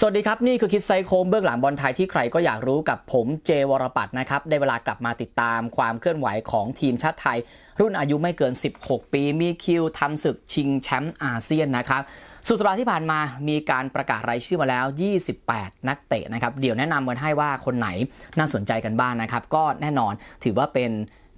สวัสดีครับ นี่คือคิดไซโคมเบื้องหลังบอลไทยที่ใครก็อยากรู้กับผมเจวรปัตนะครับ ได้เวลากลับมาติดตามความเคลื่อนไหวของทีมชาติไทย รุ่นอายุไม่เกิน 16 ปี มีคิวทำศึกชิงแชมป์อาเซียนนะครับ สุดสัปดาห์ที่ผ่านมามีการประกาศรายชื่อมาแล้ว 28 นักเตะนะครับ เดี๋ยวแนะนำกันให้ว่าคนไหนน่าสนใจกันบ้างนะครับ ก็แน่นอนถือว่าเป็น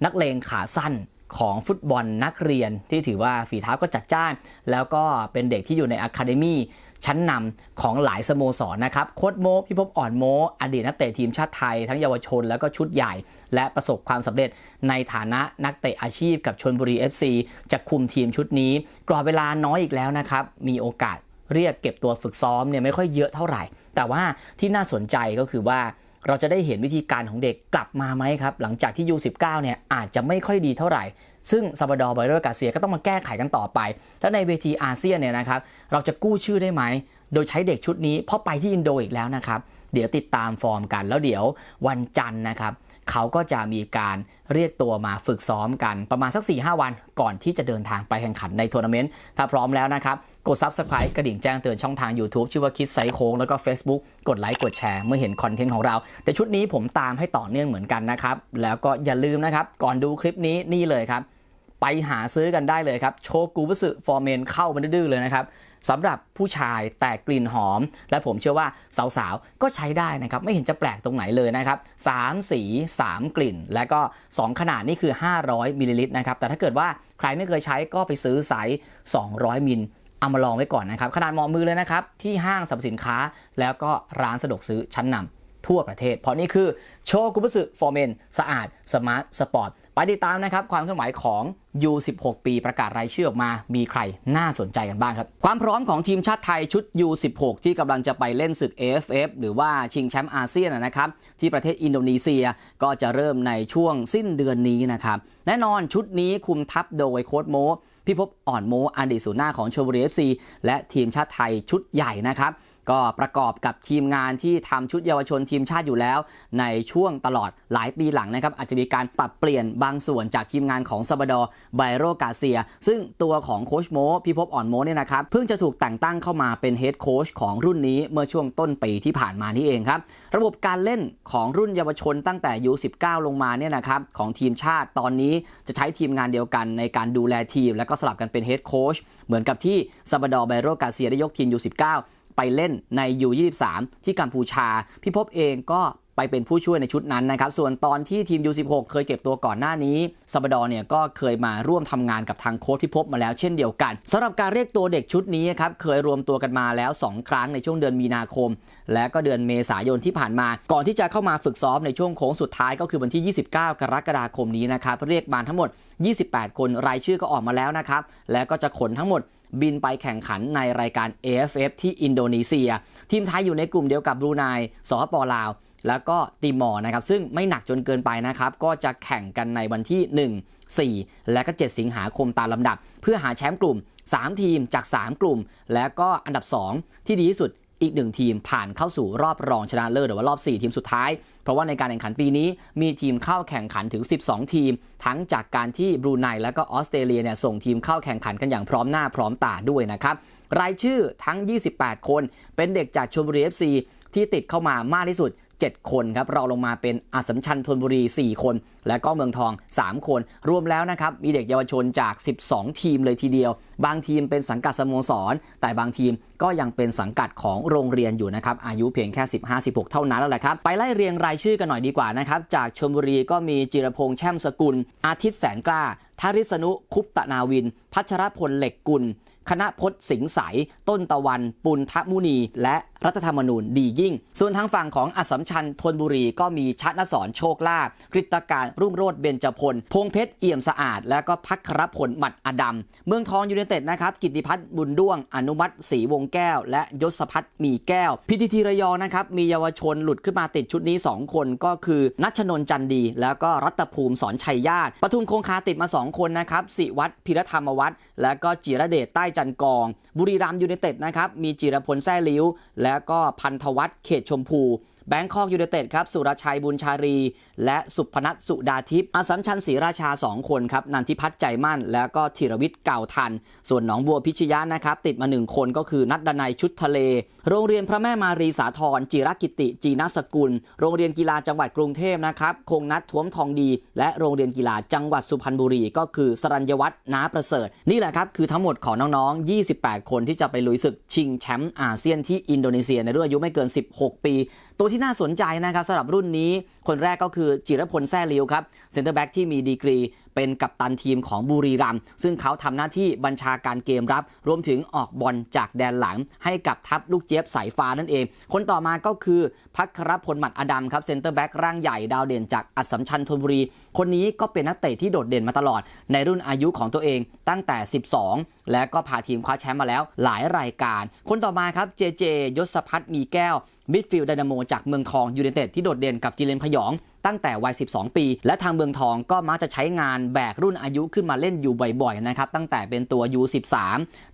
นักเลงขาสั้นของฟุตบอลนักเรียนที่ถือว่าฝีเท้าก็จัดจ้าน แล้วก็เป็นเด็กที่อยู่ในอะคาเดมี่ ชั้นนำของหลายสโมสรนะครับโค้ดโมพิภพอ่อนโม อดีตนักเตะทีมชาติไทย ทั้งเยาวชนแล้วก็ชุดใหญ่ และประสบความสำเร็จในฐานะนักเตะอาชีพกับชนบุรี FC จะคุมทีมชุดนี้ กรอบเวลาน้อยอีกแล้วนะครับมีโอกาสเรียกเก็บตัวฝึกซ้อมเนี่ยไม่ค่อยเยอะเท่าไหร่ แต่ว่าที่น่าสนใจก็คือว่าเราจะได้เห็นวิธีการของเด็กกลับมาไหมครับ หลังจากที่ U19 เนี่ยอาจจะไม่ค่อยดีเท่าไหร่ ซึ่งซาบาดอร์ไบเลอร์กาเซียก็ต้องมาแก้ไขกันต่อไป แล้วในเวทีอาเซียนเนี่ยนะครับเราจะกู้ชื่อได้ไหม โดยใช้เด็กชุดนี้เพราะไปที่อินโดอีกแล้วนะครับ เดี๋ยวติดตามฟอร์มกันแล้วเดี๋ยววันจันทร์นะครับเขาก็จะมีการเรียกตัวมาฝึกซ้อมกันประมาณสัก 4-5 วันก่อนที่จะเดินทางไปแข่งขันในทัวร์นาเมนต์ถ้าพร้อมแล้วนะครับ กด Subscribe กระดิ่งแจ้งเตือนช่องทาง YouTube ชื่อว่าคิดไซโค้งแล้วก็ Facebook กดไลค์กดแชร์เมื่อเห็นคอนเทนต์ของเราแต่ชุดนี้ผมตามให้ต่อเนื่องเหมือนกันนะครับ แล้วก็อย่าลืมนะครับ ก่อนดูคลิปนี้นี่เลยครับ ไปหาซื้อกันได้เลยครับ โชกุบุสึฟอร์เมนเข้ามาดื้อเลยนะครับสำหรับผู้ชายแต่กลิ่นหอม และผมเชื่อว่าสาวๆ ก็ใช้ได้นะครับ ไม่เห็นจะแปลกตรงไหนเลยนะครับ 3 สี 3 กลิ่น และก็ 2 ขนาดนี่คือ 500มิลลิลิตรนะครับ แต่ถ้าเกิดว่าใครไม่เคยใช้ก็ไปซื้อไซส์200มิล เอามาลองไว้ก่อนนะครับ ขนาดเหมาะมือเลยนะครับ ที่ห้างสรรพสินค้าแล้วก็ร้านสะดวกซื้อชั้นนำทั่วประเทศ เพราะนี่คือโชกุบุสึฟอร์เมนสะอาด สมาร์ท สปอร์ต ไปติดตามนะครับ ความเคลื่อนไหวของ U16 ปีประกาศรายชื่อออกมา มีใครน่าสนใจกันบ้างครับ ความพร้อมของทีมชาติไทยชุด U16 ที่กำลังจะไปเล่นศึก AFF หรือว่าชิงแชมป์อาเซียนนะครับ ที่ประเทศอินโดนีเซียก็จะเริ่มในช่วงสิ้นเดือนนี้นะครับ แน่นอนชุดนี้คุมทัพโดยโค้ดโม พิภพอ่อนโมอดีตศูนย์หน้าของชลบุรีเอฟซีและทีมชาติไทยชุดใหญ่นะครับ ก็ประกอบกับทีมงานที่ทำชุดเยาวชนทีมชาติอยู่แล้ว ในช่วงตลอดหลายปีหลังนะครับ อาจจะมีการปรับเปลี่ยนบางส่วนจากทีมงานของซาบดอไบโรกาเซีย ซึ่งตัวของโคชโมพิภพอ่อนโมเนี่ยนะครับเพิ่งจะถูกแต่งตั้งเข้ามาเป็นเฮดโค้ชของรุ่นนี้เมื่อช่วงต้นปีที่ผ่านมานี่เองครับ ระบบการเล่นของรุ่นเยาวชนตั้งแต่ U19 ลงมาเนี่ยนะครับของทีมชาติตอนนี้จะใช้ทีมงานเดียวกันในการดูแลทีม แล้วก็สลับกันเป็นเฮดโค้ชเหมือนกับที่ซาบดอไบโรกาเซียได้ยกทีม U19 ไปเล่นใน U23 ที่กัมพูชา พี่พบเองก็ไปเป็นผู้ช่วยในชุดนั้นนะครับ ส่วนตอนที่ทีม U16 เคยเก็บตัวก่อนหน้านี้ซาบดอร์เนี่ยก็เคยมาร่วมทำงานกับทางโค้ชพี่พบมาแล้วเช่นเดียวกันสำหรับการเรียกตัวเด็กชุดนี้ครับเคยรวมตัวกันมาแล้ว 2 ครั้งในช่วงเดือนมีนาคม และก็เดือนเมษายนที่ผ่านมา ก่อนที่จะเข้ามาฝึกซ้อมในช่วงโค้งสุดท้ายก็คือวันที่ 29 กรกฎาคมนี้นะครับเรียกมาทั้งหมด 28 คนรายชื่อก็ออกมาแล้วนะครับและก็จะขนทั้งหมด บินไปแข่งขันในรายการ AFF ที่อินโดนีเซีย ทีมไทยอยู่ในกลุ่มเดียวกับบรูไนสปปลาว แล้วก็ติมอร์นะครับ ซึ่งไม่หนักจนเกินไปนะครับ ก็จะแข่งกันในวันที่ 1 4 และก็ 7 สิงหาคมตามลำดับ เพื่อหาแชมป์กลุ่ม 3 ทีมจาก 3 กลุ่ม แล้วก็อันดับ 2 ที่ดีที่สุด อีกหนึ่งทีมผ่านเข้าสู่รอบรองชนะเลิศหรือว่ารอบ 4 ทีมสุดท้าย เพราะว่าในการแข่งขันปีนี้มีทีมเข้าแข่งขันถึง 12 ทีม ทั้งจากการที่บรูไนและก็ออสเตรเลียเนี่ยส่งทีมเข้าแข่งขันกันอย่างพร้อมหน้าพร้อมตาด้วยนะครับรายชื่อทั้ง 28 คน เป็นเด็กจากชลบุรี FC ที่ติดเข้ามามากที่สุด 7 คนครับเราลงมาเป็นอสัมชัญธนบุรี 4 คน และก็เมืองทอง 3 คน รวมแล้วนะครับมีเด็กเยาวชนจาก 12 ทีมเลยทีเดียว บางทีมเป็นสังกัดสโมสร แต่บางทีมก็ยังเป็นสังกัดของโรงเรียนอยู่นะครับอายุเพียงแค่ 15-16 เท่านั้นแล้วแหละครับไปไล่เรียงรายชื่อกันหน่อยดีกว่านะครับจากชลบุรีก็มีจิรพงษ์แช่มสกุล อาทิตย์แสนกล้าทาริสนุคุปตนาวิน พัชรพลเหล็กกุล คณะพจน์สิงห์ใส ต้นตะวัน ปุณทมุนี และ รัฐธรรมนูญดียิ่ง ส่วนทางฝั่งของอสัมชัญธนบุรีก็มีชัดนสอนโชคลาภกฤตการรุ่งโรจน์เบญจพล พงเพชรเอี่ยมสะอาด และก็พักครพลหมัดอดำเมืองทองยูเนเต็ดนะครับกิติพัฒน์บุญด้วง อนุมัติศรีวงแก้ว และยศพัฒน์มีแก้ว พิธีทีระยองนะครับมีเยาวชนหลุดขึ้นมาติดชุดนี้ 2 คนก็คือนัชนนจันดี แล้วก็รัตภูมิสอนชัยญาติปทุมคงคาติดมา 2 คนนะครับสิวัตรพิรธรรมวัฒน์และก็จิรเดชใต้จันกอง บุรีรัมย์ยูไนเต็ดนะครับมีจิรพลแซ่ลิ้วแล้แล้วก็พันธวัฒน์เขตชมพู แบงคอกยูเนเต็ดครับสุรชัยบุญชารี และสุพนัทสุดาทิพย์อสัมชัญศรีราชา 2 คนครับนันทิพัฒน์ใจมั่น แล้วก็ธีรวิทย์เก่าทัน ส่วนหนองบัวพิชยะนะครับติดมา 1 คนก็คือนัดดนัยชุดทะเล โรงเรียนพระแม่มารีสาธรจิรกิติ จีนสกุล โรงเรียนกีฬาจังหวัดกรุงเทพนะครับคงนัดท้วมทองดี และโรงเรียนกีฬาจังหวัดสุพรรณบุรี ก็คือสรัญญวัฒน์นาประเสริฐ นี่แหละครับคือทั้งหมดของน้องๆ 28 คนที่จะไปลุยศึกชิงแชมป์อาเซียนที่อินโดนีเซียในรุ่นอายุไม่เกิน 16 ปี ตัวที่น่าสนใจนะครับสำหรับรุ่นนี้คนแรกก็คือจิรพลแซ่ลิวครับเซนเตอร์แบ็กที่มีดีกรีเป็นกัปตันทีมของบุรีรัมย์ซึ่งเขาทำหน้าที่บัญชาการเกมรับ รวมถึงออกบอลจากแดนหลัง ให้กับทัพลูกเจี๊ยบสายฟ้านั่นเอง คนต่อมาก็คือพัครพลหมัดอดัมครับเซนเตอร์แบ็กร่างใหญ่ดาวเด่นจากอัสสัมชัญธนบุรี คนนี้ก็เป็นนักเตะที่โดดเด่นมาตลอด ในรุ่นอายุของตัวเองตั้งแต่ 12 และก็พาทีมคว้าแชมป์มาแล้วหลายรายการ คนต่อมาครับเจเจยศพัฒน์มีแก้วมิดฟิลด์ไดนาโมจากเมืองทองยูไนเต็ดที่โดดเด่นกับกิเลนพยอง ตั้งแต่วัย 12 ปี และทางเมืองทองก็มักจะใช้งานแบกรุ่นอายุขึ้นมาเล่นอยู่บ่อยๆนะครับตั้งแต่เป็นตัว U13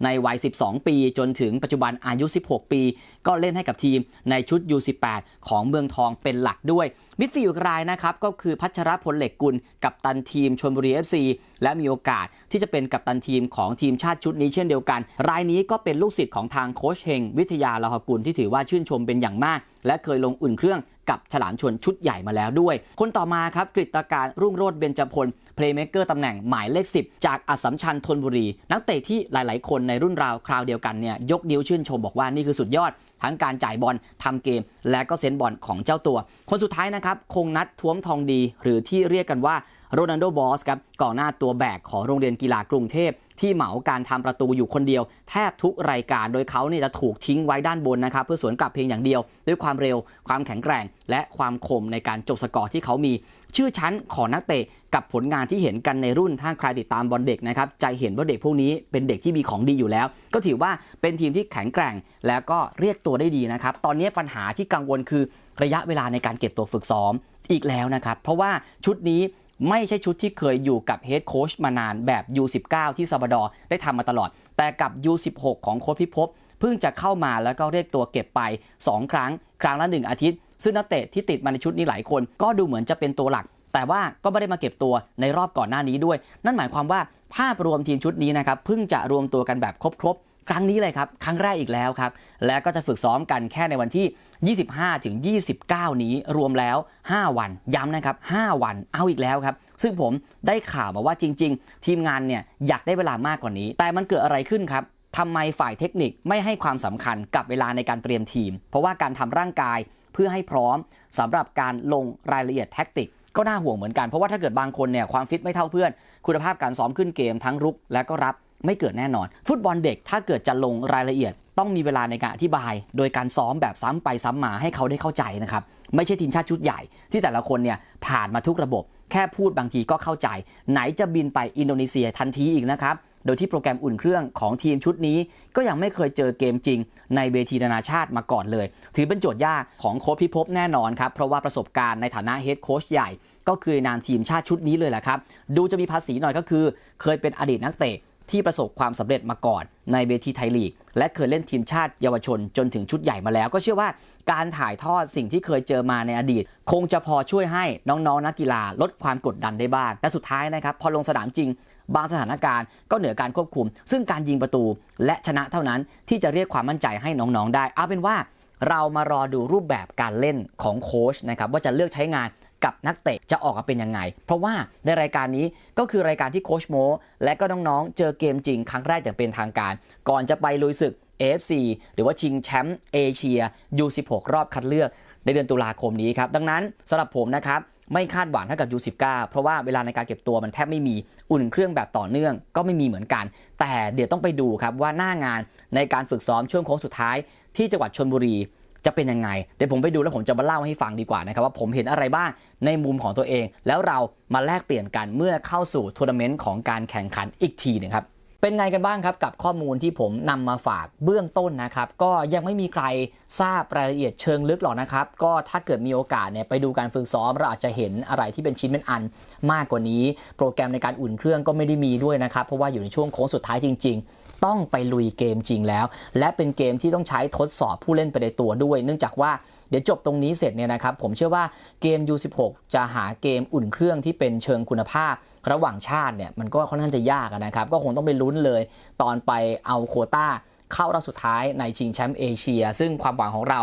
ในวัย 12 ปี จนถึงปัจจุบันอายุ 16 ปี ก็เล่นให้กับทีมในชุด U18 ของเมืองทองเป็นหลักด้วยมิดฟิลด์รายนะครับก็คือพัชรพลเหล็กกุลกับตันทีมชนบุรี FC และมีโอกาสที่จะเป็นกัปตันทีมของทีมชาติชุดนี้เช่นเดียวกัน รายนี้ก็เป็นลูกศิษย์ของทางโคชเฮงวิทยาลาหกุลที่ถือว่าชื่นชมเป็นอย่างมาก และเคยลงอุ่นเครื่องกับฉลามชนชุดใหญ่มาแล้วด้วย คนต่อมาครับกฤตการรุ่งโรจน์เบญจพลเพลย์เมกเกอร์ตำแหน่งหมายเลข 10 จากอัสสัมชัญธนบุรี นักเตะที่หลาย ๆ คนในรุ่นราวคราวเดียวกันเนี่ยยกนิ้วชื่นชมบอกว่านี่คือสุดยอด ทั้งการจ่ายบอลทำเกม และก็เซนบอลของเจ้าตัว คนสุดท้ายนะครับคงนัดท้วมทองดีหรือที่เรียกกันว่า โรนัลโดบอสครับก่อนหน้าตัวแบกของโรงเรียนกีฬากรุงเทพที่เหมาการทำประตูอยู่คนเดียว แทบทุกรายการโดยเขาเนี่ยจะถูกทิ้งไว้ด้านบนนะครับ เพื่อสวนกลับเพียงอย่างเดียว ด้วยความเร็วความแข็งแกร่ง และความคมในการจบสกอร์ที่เขามี ชื่อชั้นของนักเตะกับผลงานที่เห็นกันในรุ่นถ้าใครติดตามบอลเด็กนะครับจะเห็นว่าเด็กพวกนี้เป็นเด็กที่มีของดีอยู่แล้ว ก็ถือว่าเป็นทีมที่แข็งแกร่ง แล้วก็เรียกตัวได้ดีนะครับตอนนี้ปัญหาที่กังวลคือระยะเวลาในการเก็บตัวฝึกซ้อมอีกแล้วนะครับเพราะว่าชุดนี้ ไม่ใช่ชุดที่เคยอยู่กับเฮดโค้ชมานานแบบ U19 ที่ซาบดอร์ได้ทำมาตลอด แต่กับ U16 ของโค้ชพิภพเพิ่งจะเข้ามาแล้วก็เรียกตัวเก็บไป 2 ครั้ง ครั้งละ 1 อาทิตย์ ซึ่งนักเตะที่ติดมาในชุดนี้หลายคน ก็ดูเหมือนจะเป็นตัวหลัก แต่ว่าก็ไม่ได้มาเก็บตัวในรอบก่อนหน้านี้ด้วย นั่นหมายความว่าภาพรวมทีมชุดนี้นะครับเพิ่งจะรวมตัวกันแบบครบ ครั้งนี้เลยครับ ครั้งแรกอีกแล้วครับ และก็จะฝึกซ้อมกันแค่ในวันที่ 25ถึง29 นี้รวมแล้ว 5 วันย้ำนะครับ 5 วันเอาอีกแล้วครับ ซึ่งผมได้ข่าวมาว่าจริง ๆ ทีมงานเนี่ยอยากได้เวลามากกว่านี้ แต่มันเกิดอะไรขึ้นครับทำไมฝ่ายเทคนิคไม่ให้ความสำคัญกับเวลาในการเตรียมทีม เพราะว่าการทำร่างกายเพื่อให้พร้อมสำหรับการลงรายละเอียดแท็กติกก็น่าห่วงเหมือนกันเพราะว่าถ้าเกิดบางคนเนี่ยความฟิตไม่เท่าเพื่อน คุณภาพการซ้อมขึ้นเกมทั้งรุกและก็รับ ไม่เกิดแน่นอน ฟุตบอลเด็กถ้าเกิดจะลงรายละเอียด ต้องมีเวลาในการอธิบาย โดยการซ้อมแบบซ้ำไปซ้ำมาให้เขาได้เข้าใจนะครับไม่ใช่ทีมชาติชุดใหญ่ ที่แต่ละคนเนี่ยผ่านมาทุกระบบ แค่พูดบางทีก็เข้าใจ ไหนจะบินไปอินโดนีเซียทันทีอีกนะครับโดยที่โปรแกรมอุ่นเครื่องของทีมชุดนี้ ก็ยังไม่เคยเจอเกมจริง ในเวทีนานาชาติมาก่อนเลย ถือเป็นโจทย์ยากของโค้ชพิภพแน่นอนครับ เพราะว่าประสบการณ์ในฐานะเฮดโค้ชใหญ่ ก็คือนามทีมชาติชุดนี้เลยแหละครับ ดูจะมีภาษีหน่อยก็คือ เคยเป็นอดีตนักเตะ ที่ประสบความสำเร็จมาก่อนในเวทีไทยลีก และเคยเล่นทีมชาติเยาวชนจนถึงชุดใหญ่มาแล้ว ก็เชื่อว่าการถ่ายทอดสิ่งที่เคยเจอมาในอดีต คงจะพอช่วยให้น้องๆนนักกีฬาลดความกดดันได้บ้างแต่สุดท้ายนะครับพอลงสนามจริง บางสถานการณ์ก็เหนือการควบคุม ซึ่งการยิงประตูและชนะเท่านั้นที่จะเรียกความมั่นใจให้น้องๆ ได้เอาเป็นว่าเรามารอดูรูปแบบการเล่นของโค้ชนะครับว่าจะเลือกใช้งาน กับนักเตะจะออกมาเป็นยังไง เพราะว่าในรายการนี้ก็คือรายการที่โค้ชโมและก็น้องๆ เจอเกมจริงครั้งแรกอย่างเป็นทางการ ก่อนจะไปลุยศึก AFC หรือว่าชิงแชมป์เอเชีย U16 รอบคัดเลือกในเดือนตุลาคมนี้ครับ ดังนั้นสำหรับผมนะครับ ไม่คาดหวังเท่ากับ U19 เพราะว่าเวลาในการเก็บตัวมันแทบไม่มีอุ่นเครื่องแบบต่อเนื่องก็ไม่มีเหมือนกัน แต่เดี๋ยวต้องไปดูครับว่าหน้างานในการฝึกซ้อมช่วงโค้งสุดท้ายที่จังหวัดชนบุรี จะเป็นยังไง เดี๋ยวผมไปดูแล้วผมจะมาเล่าให้ฟังดีกว่านะครับว่าผมเห็นอะไรบ้างในมุมของตัวเอง แล้วเรามาแลกเปลี่ยนกันเมื่อเข้าสู่ทัวร์นาเมนต์ของการแข่งขันอีกทีหนึงครับเป็นไงกันบ้างครับกับข้อมูลที่ผมนำมาฝากเบื้องต้นนะครับก็ยังไม่มีใครทราบรายละเอียดเชิงลึกหรอกนะครับก็ถ้าเกิดมีโอกาสเนี่ยไปดูการฝึกซ้อมเราอาจจะเห็นอะไรที่เป็นชิ้นเป็นอันมากกว่านี้ โปรแกรมในการอุ่นเครื่องก็ไม่ได้มีด้วยนะครับเพราะว่าอยู่ในช่วงโค้งสุดท้ายจริงๆ ต้องไปลุยเกมจริงแล้ว และเป็นเกมที่ต้องใช้ทดสอบผู้เล่นไปในตัวด้วย เนื่องจากว่าเดี๋ยวจบตรงนี้เสร็จเนี่ยนะครับ ผมเชื่อว่าเกม U16 จะหาเกมอุ่นเครื่องที่เป็นเชิงคุณภาพ ระหว่างชาติเนี่ยมันก็ค่อนข้างจะยากนะครับ ก็คงต้องไปลุ้นเลย ตอนไปเอาโคต้า เข้ารอบสุดท้ายในชิงแชมป์เอเชีย ซึ่งความหวังของเรา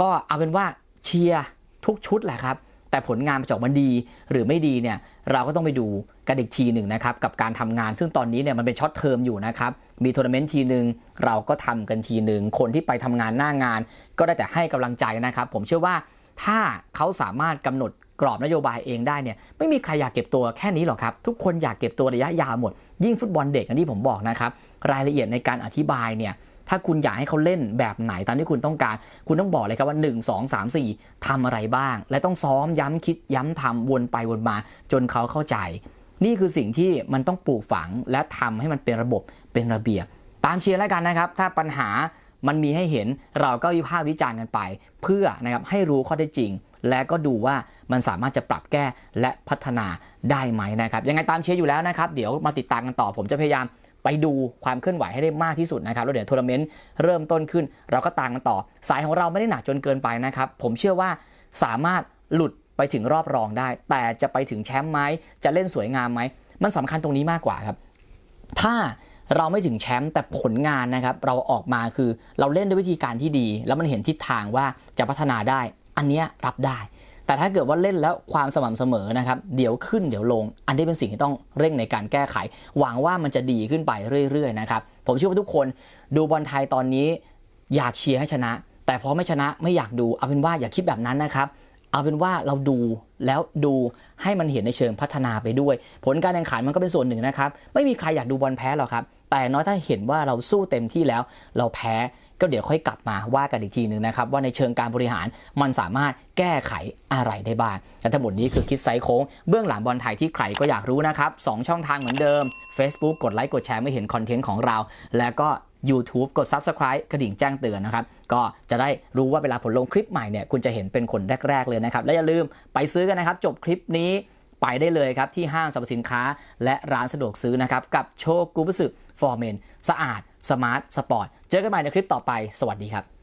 ก็เอาเป็นว่าเชียร์ทุกชุดแหละครับ แต่ผลงานมันจอกมาดีหรือไม่ดีเนี่ยเราก็ต้องไปดูกันอีกทีหนึ่งนะครับกับการทำงานซึ่งตอนนี้เนี่ยมันเป็นช็อตเทอมอยู่นะครับมีทัวร์นาเมนต์ทีหนึ่งเราก็ทำกันทีหนึ่งคนที่ไปทำงานหน้างาน ก็ได้แต่ให้กำลังใจนะครับ ผมเชื่อว่าถ้าเขาสามารถกำหนดกรอบนโยบายเองได้เนี่ยไม่มีใครอยากเก็บตัวแค่นี้หรอกครับ ทุกคนอยากเก็บตัวระยะยาวหมด ยิ่งฟุตบอลเด็กอย่างที่ผมบอกนะครับรายละเอียดในการอธิบายเนี่ย ถ้าคุณอยากให้เขาเล่นแบบไหนตามที่คุณต้องการ คุณต้องบอกเลยครับว่า 1 2 3 4ทำอะไรบ้าง และต้องซ้อมย้ำคิดย้ำทำวนไปวนมา จนเขาเข้าใจ นี่คือสิ่งที่มันต้องปลูกฝังและทำให้มันเป็นระบบเป็นระเบียบ ตามเชียร์แล้วกันนะครับ ถ้าปัญหามันมีให้เห็นเราก็วิพากษ์วิจารณ์กันไป เพื่อนะครับให้รู้ข้อเท็จจริง และก็ดูว่ามันสามารถจะปรับแก้และพัฒนาได้ไหมนะครับยังไงตามเชียร์อยู่แล้วนะครับ เดี๋ยวมาติดตามกันต่อผมจะพยายาม ไปดูความเคลื่อนไหวให้ได้มากที่สุดนะครับแล้วเดี๋ยวทัวร์นาเมนต์เริ่มต้นขึ้น เราก็ตามกันต่อ สายของเราไม่ได้หนักจนเกินไปนะครับ ผมเชื่อว่าสามารถหลุดไปถึงรอบรองได้ แต่จะไปถึงแชมป์ไหมจะเล่นสวยงามไหมมันสำคัญตรงนี้มากกว่าครับ ถ้าเราไม่ถึงแชมป์แต่ผลงานนะครับ เราออกมาคือเราเล่นด้วยวิธีการที่ดี แล้วมันเห็นทิศทางว่าจะพัฒนาได้ อันนี้รับได้ แต่ถ้าเกิดว่าเล่นแล้วความสม่ำเสมอนะครับเดี๋ยวขึ้นเดี๋ยวลง อันนี้เป็นสิ่งที่ต้องเร่งในการแก้ไข หวังว่ามันจะดีขึ้นไปเรื่อยๆนะครับผมเชื่อว่าทุกคนดูบอลไทยตอนนี้ อยากเชียร์ให้ชนะ แต่พอไม่ชนะไม่อยากดูเอาเป็นว่าอย่าคิดแบบนั้นนะครับเอาเป็นว่าเราดูแล้วดูให้มันเห็นในเชิงพัฒนาไปด้วย ผลการแข่งขันมันก็เป็นส่วนหนึ่งนะครับ ไม่มีใครอยากดูบอลแพ้หรอกครับ แต่น้อยถ้าเห็นว่าเราสู้เต็มที่แล้ว เราแพ้ ก็เดี๋ยวค่อยกลับมาว่ากันอีกทีหนึ่งนะครับว่าในเชิงการบริหารมันสามารถแก้ไขอะไรได้บ้างและทั้งหมดนี้คือคิดไซส์โค้งเบื้องหลังบอลไทยที่ใครก็อยากรู้นะครับสองช่องทางเหมือนเดิม Facebook กดไลค์กดแชร์ไม่เห็นคอนเทนต์ของเรา แล้วก็ YouTube กด Subscribe กระดิ่งแจ้งเตือนนะครับ ก็จะได้รู้ว่าเวลาผลลงคลิปใหม่เนี่ยคุณจะเห็นเป็นคนแรก ๆ เลยนะครับ และอย่าลืมไปซื้อกันนะครับ จบคลิปนี้ไปได้เลยครับ ที่ห้างสรรพสินค้า และร้านสะดวกซื้อนะครับ กับโชกุบุสึ ฟอร์เมนสะอาด สมาร์ท สปอร์ต เจอกันใหม่ในคลิปต่อไป สวัสดีครับ